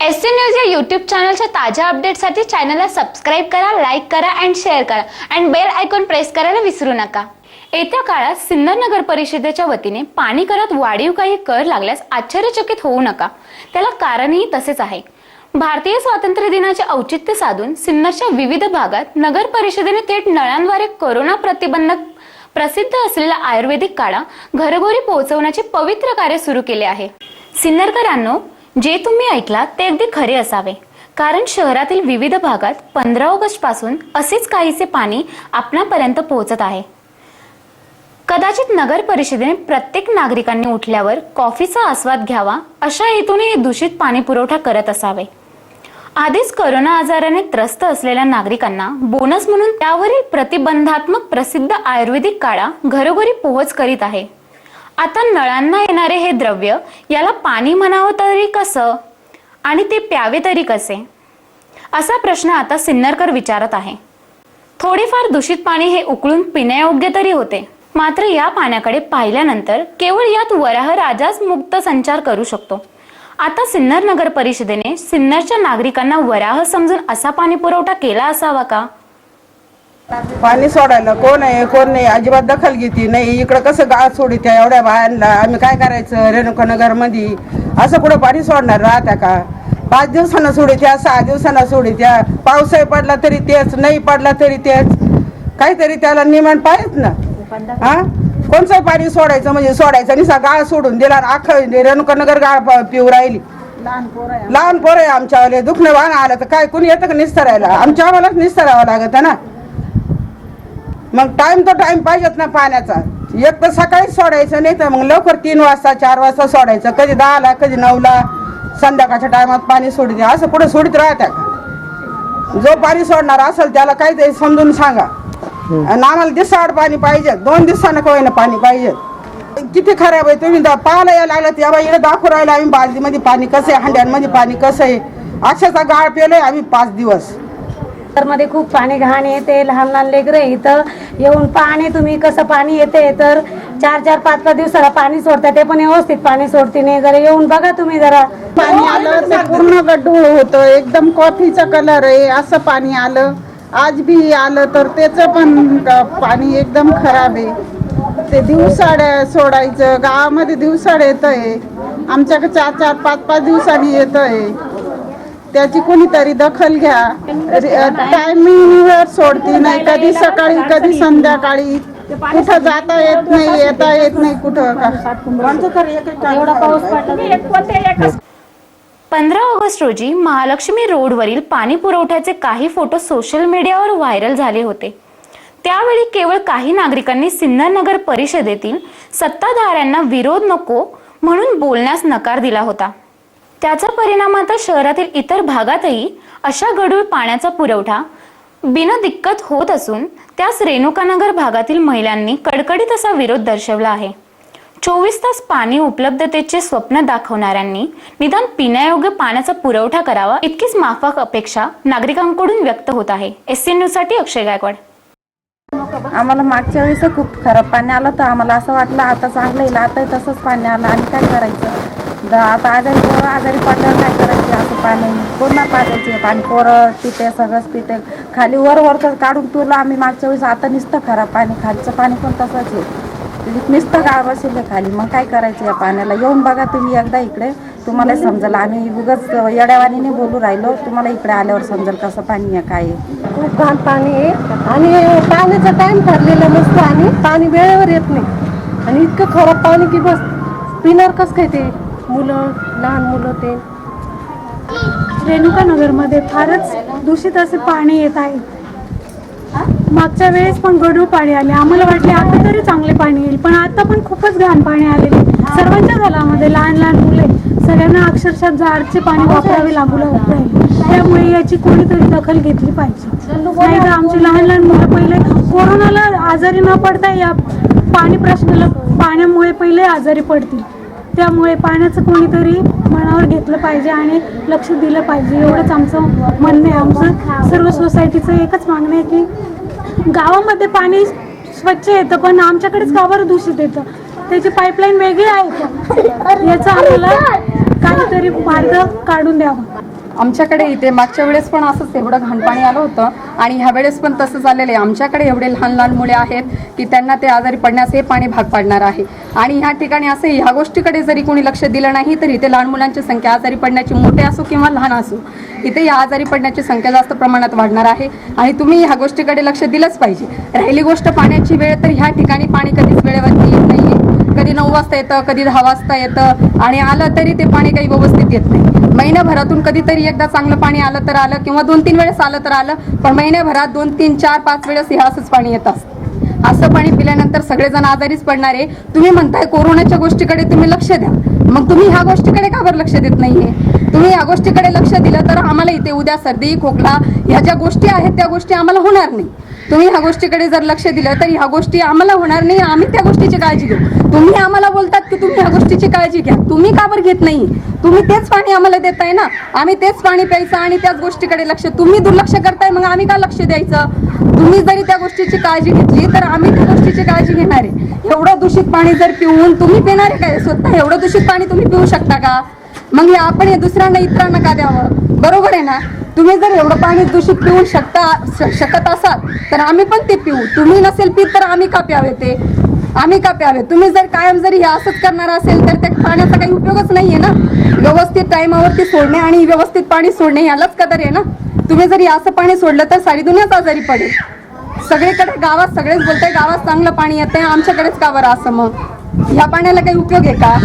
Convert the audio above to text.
S C news या YouTube चॅनलच्या ताज्या अपडेटसाठी चॅनलला सबस्क्राईब करा लाईक करा अँड शेअर करा. अँड बेल आयकॉन प्रेस करायला विसरू नका. येत्या काळात सिन्नर नगर परिषदेच्या वतीने पाणी करात वाढीव काही कर लागल्यास आश्चर्यचकित होऊ नका. त्याला कारणही तसेच आहे. भारतीय स्वातंत्र्य दिनाचे औचित्य साधून सिन्नरच्या विविध भागात नगर परिषदेने थेट नळांद्वारे कोरोना प्रतिबंधक प्रसिद्ध असलेला आयुर्वेदिक काढा घरोघरी पोहोचवण्याचे पवित्र कार्य सुरू केले आहे. सिन्नरकरांनो जे तुम्ही ऐकलात ते अगदी खरे असावे. कारण शहरातील विविध भागात पंधरा ऑगस्टपासून असेच काहीसे पाणी आपणापर्यंत पोहोचत आहे. कदाचित नगर परिषदेने प्रत्येक नागरिकांनी उठल्यावर कॉफीचा आस्वाद घ्यावा अशा हेतूने हे दूषित पाणी पुरवठा करत असावे. आधीच करोना आजाराने त्रस्त असलेल्या नागरिकांना बोनस म्हणून त्यावरील प्रतिबंधात्मक प्रसिद्ध आयुर्वेदिक काळा घरोघरी पोहोच करीत आहे. आता नळांना येणारे हे द्रव्य याला पाणी म्हणावं तरी कसं? आणि ते प्यावे तरी कसे? असा प्रश्न आता सिन्नरकर विचारत आहे. थोडेफार दूषित पाणी हे उकळून पिण्यायोग्य तरी होते. मात्र या पाण्याकडे पाहिल्यानंतर केवळ यात वराह राजाच मुक्त संचार करू शकतो. आता सिन्नर नगर परिषदेने सिन्नरच्या नागरिकांना वराह समजून असा पाणी पुरवठा केला असावा का? पाणी सोडायला कोण आहे कोण नाही अजिबात दखल घेते नाही. इकडं कसं गाळ सोडित एवढ्या बायांना? आम्ही काय करायचं रेणुकानगरमध्ये असं कुठं पाणी सोडणार राहत्या का? पाच दिवसानं सोडित्या सहा दिवसानं सोडित्या. पावसाही पडला तरी तेच नाही पडला तरी तेच. काहीतरी त्याला नियमन पाहिजेत ना. हा? कोणचं पाणी सोडायचं? म्हणजे सोडायचं निसा गाळ सोडून दिला अख्खं रेणुकानगर गाळ पिऊ राहिली. लहान पोरं आहे. आमच्यावाले. दुखणं वाहन आलं तर काय? कोणी येतं का निस्तरायला? आमच्या आम्हालाच निस्तरावं लागत ना. मग टाइम तो टाइम पाहिजेत ना पाण्याचा. एक तर सकाळीच सोडायचं नाही तर मग लवकर तीन वाजता चार वाजता सोडायचं. कधी दहाला कधी नऊला. संध्याकाळच्या टायमात पाणी सोडित असं पुढे सोडित राहत्या जो पाणी सोडणार असेल त्याला काहीतरी समजून सांगा. आणि आम्हाला दिवसाआड पाणी पाहिजे. दोन दिवसानं का होईना पाणी पाहिजे. किती खराब आहे तुम्ही पाहायला यायला लागलं तर याबा इकडे दाखवू राहिलं आम्ही बालदीमध्ये पाणी कसं आहे हांड्यांमध्ये पाणी कसं आहे. अक्षरचा गाळ पेलोय आम्ही पाच दिवस. तर मध्ये खूप पाणी घाण येते लहान लहान लेकरं इथं. येऊन पाणी तुम्ही कसं पाणी येते तर चार चार पाच पाच दिवसाला पाणी सोडता ते पण व्यवस्थित पाणी सोडते. नाही जरा येऊन बघा तुम्ही जरा. पाणी आलं ते पूर्ण गड्डूळ होतं. एकदम कॉफीचा कलर आहे असं पाणी आलं. आज बी आलं तर त्याचं पण पाणी एकदम खराब आहे. ते दिवसाड्या सोडायचं गावामध्ये दिवसाड येत आहे आमच्याकडे चार चार पाच पाच दिवसांनी येत आहे त्याची कोणीतरी दखल घ्या. टायमिंगवर सोडती नाही. कधी सकाळी कधी संध्याकाळी. कुठं जाता येत नाही येता येत नाही कुठं का? एवढा पाऊस पडला. पंधरा ऑगस्ट रोजी महालक्ष्मी रोडवरील पाणी पुरवठ्याचे काही फोटो सोशल मीडियावर व्हायरल झाले होते. त्यावेळी केवळ काही नागरिकांनी सिन्नर नगर परिषदेतील सत्ताधाऱ्यांना विरोध नको म्हणून बोलण्यास नकार दिला होता. त्याचा परिणाम आता शहरातील इतर भागातही अशा गढूळ पाण्याचा पुरवठा बिनदिक्कत होत असून त्यास रेणुकानगर भागातील महिलांनी कडकडीत असा विरोध दर्शवला आहे. चोवीस तास पाणी उपलब्धतेचे स्वप्न दाखवणाऱ्यांनी निदान पिण्यायोग्य पाण्याचा पुरवठा करावा इतकीच माफक अपेक्षा नागरिकांकडून व्यक्त होत आहे. एस सी न्यूजसाठी अक्षय गायकवाड. आम्हाला मागच्या वेळेस खूप खराब पाणी आलं तर आम्हाला असं वाटलं आता चांगलं येईल आता तसंच पाणी आलं आणि काय करायचं? आता आजारी पोरं आजारी पडल्यावर काय करायचे? असं पाणी पूर्ण पाजायचे पाणी पोरं पिते सगळंच पिते. खाली वर वरचं काढून तुला आम्ही मागच्या वेळेस आता नुसतं खराब पाणी. खालचं पाणी पण तसंच आहे. नुसतं गाळ बसेल खाली. मग काय करायचं या पाण्याला? येऊन बघा तुम्ही एकदा इकडे. तुम्हाला समजेल. आम्ही उगाच येड्यावानीने बोलू राहिलो. तुम्हाला इकडे आल्यावर समजेल कसं पाणी आहे काय आहे. खूप घाण पाणी आहे. आणि पाण्याचा टाईम ठरलेला नसतो आणि पाणी वेळेवर येत नाही. आणि इतकं खराब पाणी की बस पिणार कसं काय ते मुलं लहान मुलं ते. रेणुकानगरमध्ये फारच दूषित असे पाणी येत आहे. मागच्या वेळेस पण गढूळ पाणी आले. आम्हाला वाटले आता तरी चांगले पाणी येईल पण आता पण खूपच घाण पाणी आलेले. सर्वांच्या घरामध्ये लहान लहान मुले सगळ्यांना अक्षरशः जाडचे पाणी वापरावे लागू लागत आहे. त्यामुळे याची कोणीतरी दखल घेतली पाहिजे. नाही तर आमची लहान लहान मुलं पहिले कोरोनाला आजारी न पडता या पाणी प्रश्नाला पाण्यामुळे पहिले आजारी पडतील. त्यामुळे पाण्याचं कोणीतरी मनावर घेतलं पाहिजे आणि लक्ष दिलं पाहिजे. एवढंच आमचं म्हणणं आहे. आमचं सर्व सोसायटीचं एकच मागणं आहे की गावामध्ये पाणी स्वच्छ येतं पण आमच्याकडेच गावावर दूषित येतं. त्याची पाईपलाईन वेगळी आहे याचा याचं आम्हाला काहीतरी मार्ग काढून द्यावा. आमच्याकडे इथे मागच्या वेळेस पण असंच एवढं घाण पाणी आलं होतं आणि ह्या वेळेस पण तसं झालेलं आहे. आमच्याकडे एवढे लहान लहान मुले आहेत की त्यांना ते आजारी पडण्यास हे पाणी भाग पाडणार आहे. आणि ह्या ठिकाणी असं ह्या गोष्टीकडे जरी कोणी लक्ष दिलं नाही तर इथे लहान मुलांची संख्या आजारी पडण्याची मोठे असो किंवा लहान असो इथे या आजारी पडण्याची संख्या जास्त प्रमाणात वाढणार आहे. आणि तुम्ही ह्या गोष्टीकडे लक्ष दिलंच पाहिजे. राहिली गोष्ट पाण्याची वेळ तर ह्या ठिकाणी पाणी कधीच वेळेवरती येत नाही कधी नऊ वाजता येतं कधी दहा वाजता येतं. आणि आलं तरी ते पाणी काही व्यवस्थित येत नाही. महिन्याभरातून कधीतरी एकदा चांगलं पाणी आलं तर आलं किंवा दोन तीन वेळेस आलं तर आलं पण महिन्याभरात दोन तीन चार पाच वेळेस हे असंच पाणी येत असतं. असं पाणी पिल्यानंतर सगळेजण आजारीच पडणार आहे. तुम्ही म्हणताय कोरोनाच्या गोष्टीकडे तुम्ही लक्ष द्या. मग तुम्ही ह्या गोष्टीकडे का बरं लक्ष देत नाहीये? तुम्ही या गोष्टीकडे लक्ष दिलं तर आम्हाला इथे उद्या सर्दी खोकला ह्या ज्या गोष्टी आहेत त्या गोष्टी आम्हाला होणार नाही. तुम्ही ह्या गोष्टीकडे जर लक्ष दिलं तर ह्या गोष्टी आम्हाला होणार नाही आम्ही त्या गोष्टीची काळजी घेऊ. तुम्ही आम्हाला बोलतात की तुम्ही ह्या गोष्टीची काळजी घ्या. तुम्ही का बरं घेत नाही? तुम्ही तेच पाणी आम्हाला देताय ना? आम्ही तेच पाणी प्यायचं आणि त्याच गोष्टीकडे लक्ष. तुम्ही दुर्लक्ष करताय मग आम्ही का लक्ष द्यायचं? तुम्ही जरी त्या गोष्टीची काळजी घेतली तर आम्ही त्या गोष्टीची काळजी घेणार आहे. एवढं दूषित पाणी जर पिऊन तुम्ही पिणार काय? स्वतः एवढं दूषित पाणी तुम्ही पिऊ शकता का? मग हे आपण हे दुसऱ्यांना इतरांना का द्यावं? बरोबर आहे ना? तुम्ही जर एवढं पाणी दूषित पिऊ शकता श- शकत असाल तर आम्ही पण ते पिऊ. तुम्ही नसेल पित तर आम्ही का प्यावे ते? आम्ही का प्यावे? तुम्ही जर कायम जरी हे असंच करणार असेल तर त्या पाण्याचा काही उपयोगच नाही आहे ना? व्यवस्थित टायमावरती सोडणे आणि व्यवस्थित पाणी सोडणे यालाच कदर आहे ना? तुम्ही जरी असं पाणी सोडलं तर सारी दुनियाच आजारी पडेल. सगळीकडे गावात सगळेच बोलताय गावात चांगलं पाणी येतंय आमच्याकडेच का बरं असं मग? ह्या पाण्याला काही उपयोग आहे का?